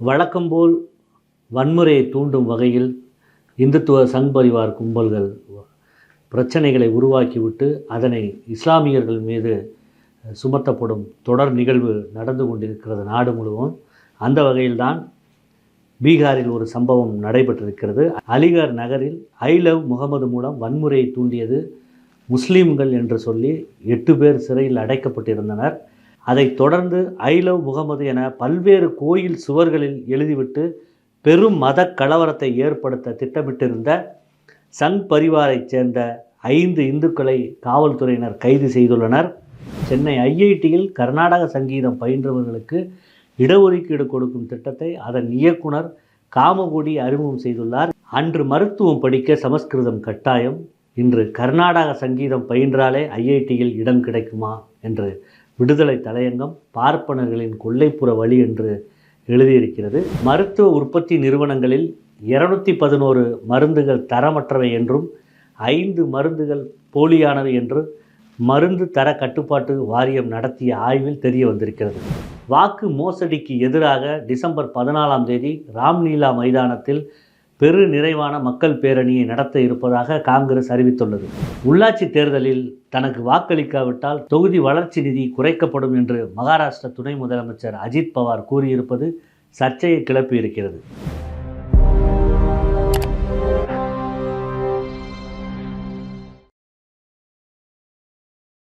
வழக்கம்போல் வன்முறையை தூண்டும் வகையில் இந்துத்துவ சங் பரிவார் கும்பல்கள் பிரச்சனைகளை உருவாக்கிவிட்டு அதனை இஸ்லாமியர்கள் மீது சுமத்தப்படும் தொடர் நிகழ்வு நடந்து கொண்டிருக்கிறது நாடு முழுவதும். அந்த வகையில்தான் பீகாரில் ஒரு சம்பவம் நடைபெற்றிருக்கிறது. அலிகர் நகரில் ஐ லவ் முகமது மூலம் வன்முறையை தூண்டியது முஸ்லீம்கள் என்று சொல்லி எட்டு பேர் சிறையில் அடைக்கப்பட்டிருந்தனர். அதைத் தொடர்ந்து ஐ லவ் முகமது என பல்வேறு கோயில் சுவர்களில் எழுதிவிட்டு பெரும் மத கலவரத்தை ஏற்படுத்த திட்டமிட்டிருந்த சங் பரிவாரைச் சேர்ந்த ஐந்து இந்துக்களை காவல்துறையினர் கைது செய்துள்ளனர். சென்னை ஐஐடியில் கர்நாடக சங்கீதம் பயின்றவர்களுக்கு இடஒதுக்கீடு கொடுக்கும் திட்டத்தை அதன் இயக்குனர் காமகோடி அறிமுகம் செய்துள்ளார். அன்று மருத்துவம் படிக்க சமஸ்கிருதம் கட்டாயம். இன்று கர்நாடக சங்கீதம் பயின்றாலே ஐஐடியில் இடம் கிடைக்குமா? என்று விடுதலை தலையங்கம் பார்ப்பனர்களின் கொள்ளைப்புற வழி என்று எழுதியிருக்கிறது. மருத்துவ உற்பத்தி நிறுவனங்களில் இருநூத்தி பதினோரு மருந்துகள் தரமற்றவை என்றும் ஐந்து மருந்துகள் போலியானவை என்று மருந்து தர கட்டுப்பாட்டு வாரியம் நடத்திய ஆய்வில் தெரிய வந்திருக்கிறது. வாக்கு மோசடிக்கு எதிராக டிசம்பர் பதினாலாம் தேதி ராம்லீலா மைதானத்தில் பெரு நிறைவான மக்கள் பேரணியை நடத்த இருப்பதாக காங்கிரஸ் அறிவித்துள்ளது. உள்ளாட்சி தேர்தலில் தனக்கு வாக்களிக்காவிட்டால் தொகுதி வளர்ச்சி நிதி குறைக்கப்படும் என்று மகாராஷ்டிர துணை முதலமைச்சர் அஜித் பவார் கூறியிருப்பது சர்ச்சையை கிளப்பியிருக்கிறது.